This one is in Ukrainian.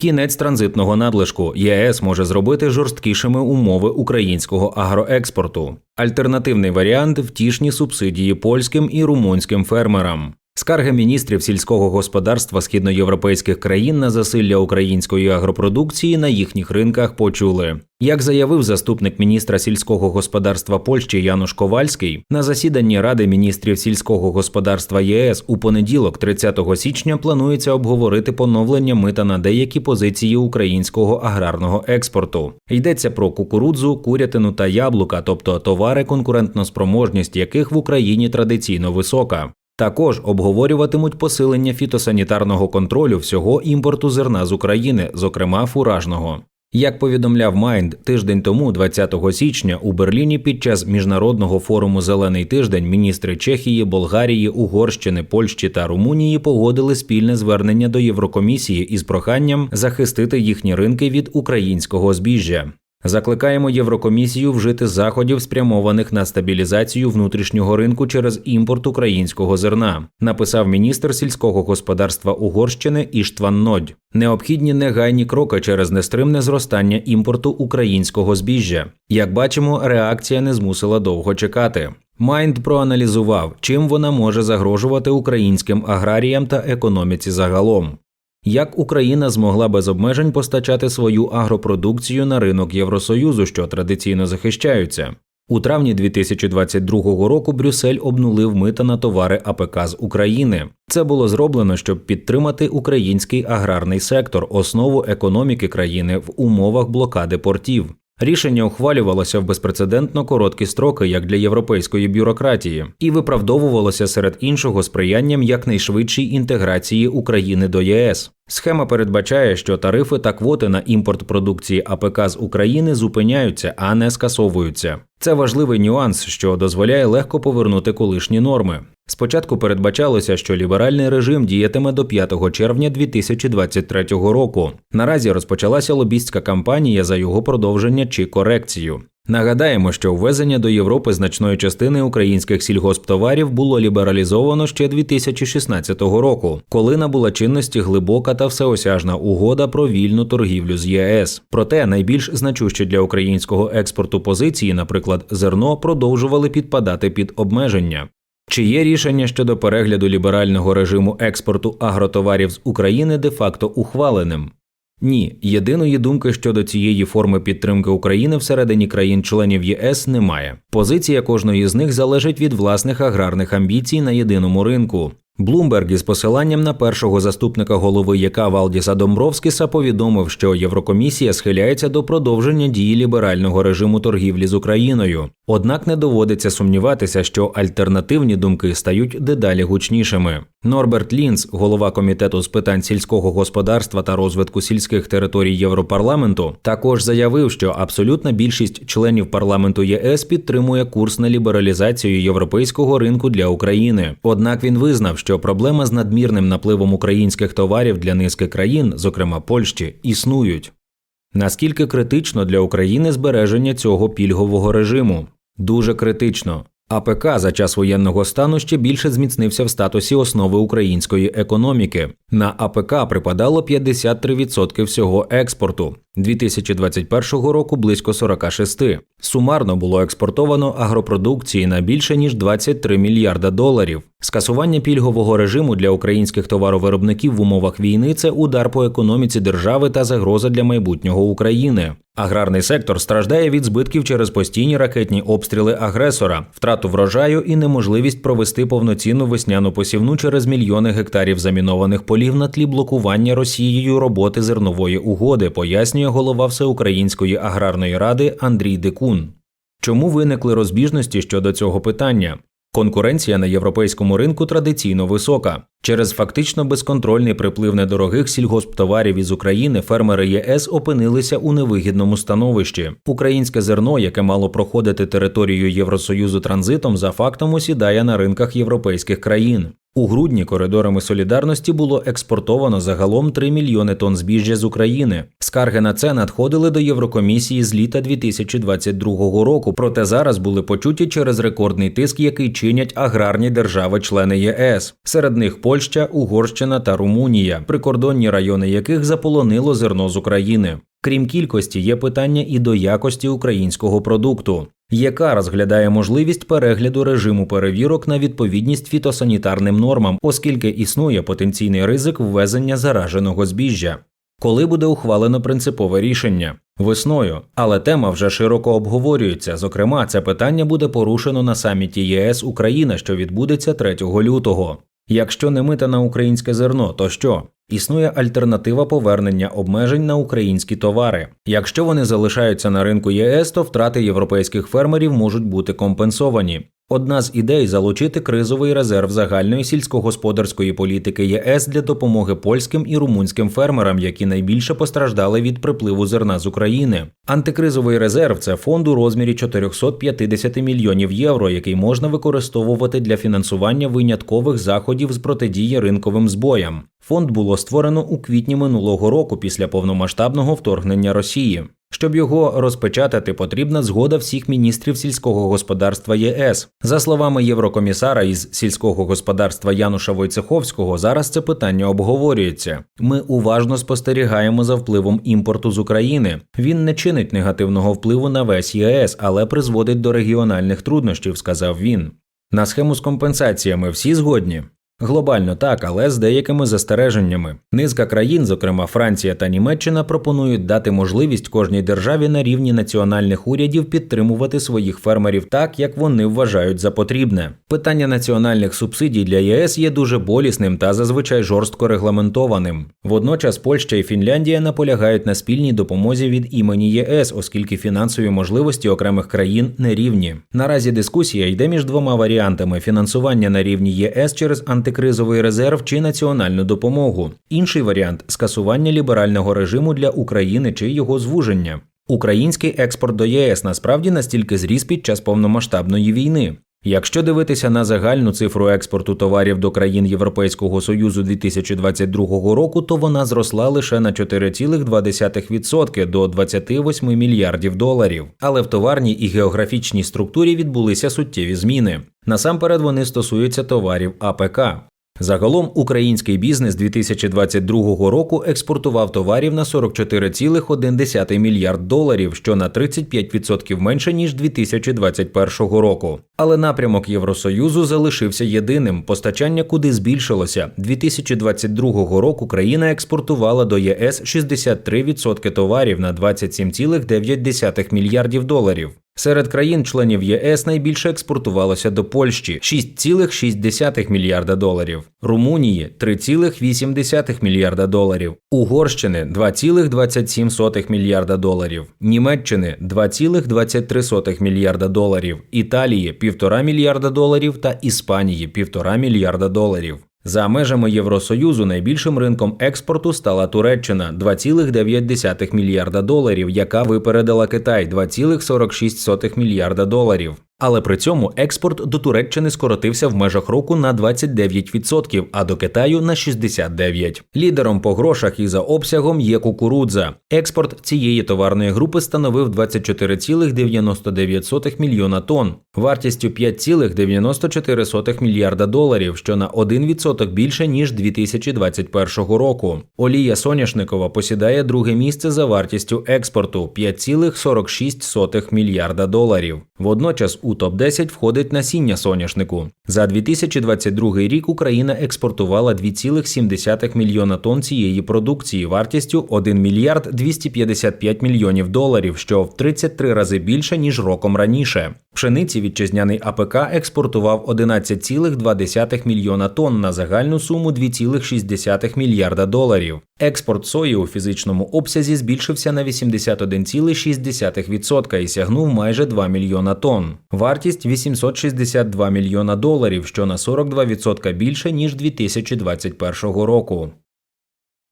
Кінець транзитного надлишку ЄС може зробити жорсткішими умови українського агроекспорту. Альтернативний варіант втішні субсидії польським і румунським фермерам. Скарги міністрів сільського господарства східноєвропейських країн на засилля української агропродукції на їхніх ринках почули. Як заявив заступник міністра сільського господарства Польщі Януш Ковальський, на засіданні Ради міністрів сільського господарства ЄС у понеділок, 30 січня, планується обговорити поновлення мита на деякі позиції українського аграрного експорту. Йдеться про кукурудзу, курятину та яблука, тобто товари, конкурентноспроможність яких в Україні традиційно висока. Також обговорюватимуть посилення фітосанітарного контролю всього імпорту зерна з України, зокрема фуражного. Як повідомляв Майнд тиждень тому, 20 січня, у Берліні під час міжнародного форуму Зелений тиждень міністри Чехії, Болгарії, Угорщини, Польщі та Румунії погодили спільне звернення до Єврокомісії із проханням захистити їхні ринки від українського збіжжя. Закликаємо Єврокомісію вжити заходів, спрямованих на стабілізацію внутрішнього ринку через імпорт українського зерна, написав міністр сільського господарства Угорщини Іштван Нодь. Необхідні негайні кроки через нестримне зростання імпорту українського збіжжя. Як бачимо, реакція не змусила довго чекати. Майнд проаналізував, чим вона може загрожувати українським аграріям та економіці загалом. Як Україна змогла без обмежень постачати свою агропродукцію на ринок Євросоюзу, що традиційно захищаються? У травні 2022 року Брюссель обнулив мита на товари АПК з України. Це було зроблено, щоб підтримати український аграрний сектор, основу економіки країни в умовах блокади портів. Рішення ухвалювалося в безпрецедентно короткі строки, як для європейської бюрократії, і виправдовувалося серед іншого сприянням якнайшвидшій інтеграції України до ЄС. Схема передбачає, що тарифи та квоти на імпорт продукції АПК з України зупиняються, а не скасовуються. Це важливий нюанс, що дозволяє легко повернути колишні норми. Спочатку передбачалося, що ліберальний режим діятиме до 5 червня 2023 року. Наразі розпочалася лобістська кампанія за його продовження чи корекцію. Нагадаємо, що ввезення до Європи значної частини українських сільгосптоварів було лібералізовано ще 2016 року, коли набула чинності глибока та всеосяжна угода про вільну торгівлю з ЄС. Проте найбільш значущі для українського експорту позиції, наприклад, зерно, продовжували підпадати під обмеження. Чи є рішення щодо перегляду ліберального режиму експорту агротоварів з України де-факто ухваленим? Ні, єдиної думки щодо цієї форми підтримки України всередині країн-членів ЄС немає. Позиція кожної з них залежить від власних аграрних амбіцій на єдиному ринку. Блумберг із посиланням на першого заступника голови ЯК Валдіса Домбровскіса повідомив, що Єврокомісія схиляється до продовження дії ліберального режиму торгівлі з Україною. Однак не доводиться сумніватися, що альтернативні думки стають дедалі гучнішими. Норберт Лінц, голова комітету з питань сільського господарства та розвитку сільських територій Європарламенту, також заявив, що абсолютна більшість членів парламенту ЄС підтримує курс на лібералізацію європейського ринку для України. Однак він визнав, що проблема з надмірним напливом українських товарів для низки країн, зокрема Польщі, існують. Наскільки критично для України збереження цього пільгового режиму? Дуже критично. АПК за час воєнного стану ще більше зміцнився в статусі основи української економіки. На АПК припадало 53% всього експорту. 2021 року близько 46. Сумарно було експортовано агропродукції на більше ніж 23 мільярда доларів. Скасування пільгового режиму для українських товаровиробників в умовах війни це удар по економіці держави та загроза для майбутнього України. Аграрний сектор страждає від збитків через постійні ракетні обстріли агресора, втрату врожаю і неможливість провести повноцінну весняну посівну через мільйони гектарів замінованих полів на тлі блокування Росією роботи зернової угоди, пояснює голова Всеукраїнської аграрної ради Андрій Дикун. Чому виникли розбіжності щодо цього питання? Конкуренція на європейському ринку традиційно висока. Через фактично безконтрольний приплив недорогих сільгосптоварів із України фермери ЄС опинилися у невигідному становищі. Українське зерно, яке мало проходити територію Євросоюзу транзитом, за фактом осідає на ринках європейських країн. У грудні коридорами солідарності було експортовано загалом 3 мільйони тонн збіжжя з України. Скарги на це надходили до Єврокомісії з літа 2022 року, проте зараз були почуті через рекордний тиск, який чинять аграрні держави-члени ЄС. Серед них Польща, Угорщина та Румунія, прикордонні райони яких заполонило зерно з України. Крім кількості, є питання і до якості українського продукту, яка розглядає можливість перегляду режиму перевірок на відповідність фітосанітарним нормам, оскільки існує потенційний ризик ввезення зараженого збіжжя. Коли буде ухвалено принципове рішення весною, але тема вже широко обговорюється. Зокрема, це питання буде порушено на саміті ЄС Україна, що відбудеться 3 лютого. Якщо не мита на українське зерно, то що? Існує альтернатива повернення обмежень на українські товари. Якщо вони залишаються на ринку ЄС, то втрати європейських фермерів можуть бути компенсовані. Одна з ідей залучити кризовий резерв загальної сільськогосподарської політики ЄС для допомоги польським і румунським фермерам, які найбільше постраждали від припливу зерна з України. Антикризовий резерв це фонд у розмірі 450 мільйонів євро, який можна використовувати для фінансування виняткових заходів з протидії ринковим збоям. Фонд було створено у квітні минулого року після повномасштабного вторгнення Росії. Щоб його розпечатати, потрібна згода всіх міністрів сільського господарства ЄС. За словами єврокомісара із сільського господарства Януша Войцеховського, зараз це питання обговорюється. Ми уважно спостерігаємо за впливом імпорту з України. Він не чинить негативного впливу на весь ЄС, але призводить до регіональних труднощів, сказав він. На схему з компенсаціями всі згодні. Глобально так, але з деякими застереженнями. Низка країн, зокрема Франція та Німеччина, пропонують дати можливість кожній державі на рівні національних урядів підтримувати своїх фермерів так, як вони вважають за потрібне. Питання національних субсидій для ЄС є дуже болісним та зазвичай жорстко регламентованим. Водночас Польща і Фінляндія наполягають на спільній допомозі від імені ЄС, оскільки фінансові можливості окремих країн не рівні. Наразі дискусія йде між двома варіантами: фінансування на рівні ЄС через анти антикризовий резерв чи національну допомогу. Інший варіант скасування ліберального режиму для України чи його звуження. Український експорт до ЄС насправді настільки зріс під час повномасштабної війни. Якщо дивитися на загальну цифру експорту товарів до країн Європейського союзу 2022 року, то вона зросла лише на 4,2% до 28 мільярдів доларів. Але в товарній і географічній структурі відбулися суттєві зміни. Насамперед вони стосуються товарів АПК. Загалом український бізнес 2022 року експортував товарів на 44,1 мільярд доларів, що на 35% менше ніж 2021 року. Але напрямок Євросоюзу залишився єдиним. Постачання куди збільшилося. 2022 року країна експортувала до ЄС 63% товарів на 27,9 мільярдів доларів. Серед країн-членів ЄС найбільше експортувалося до Польщі 6,6 мільярда доларів, Румунії 3,8 мільярда доларів, Угорщини 2,27 мільярда доларів, Німеччини 2,23 мільярда доларів, Італії 1,5 мільярда доларів та Іспанії 1,5 мільярда доларів. За межами Євросоюзу найбільшим ринком експорту стала Туреччина 2,9 мільярда доларів, яка випередила Китай 2,46 мільярда доларів. Але при цьому експорт до Туреччини скоротився в межах року на 29%, а до Китаю на 69%. Лідером по грошах і за обсягом є кукурудза. Експорт цієї товарної групи становив 24,99 мільйона тонн, вартістю 5,94 мільярда доларів, що на 1% більше ніж 2021 року. Олія соняшникова посідає друге місце за вартістю експорту 5,46 мільярда доларів. Водночас у топ-10 входить насіння соняшнику. За 2022 рік Україна експортувала 2,7 мільйона тонн цієї продукції вартістю 1 мільярд 255 мільйонів доларів, що в 33 рази більше ніж роком раніше. Пшениці вітчизняний АПК експортував 11,2 мільйона тонн на загальну суму 2,6 мільярда доларів. Експорт сої у фізичному обсязі збільшився на 81,6% і сягнув майже 2 мільйона тонн. Вартість 862 мільйона доларів, що на 42% більше ніж 2021 року.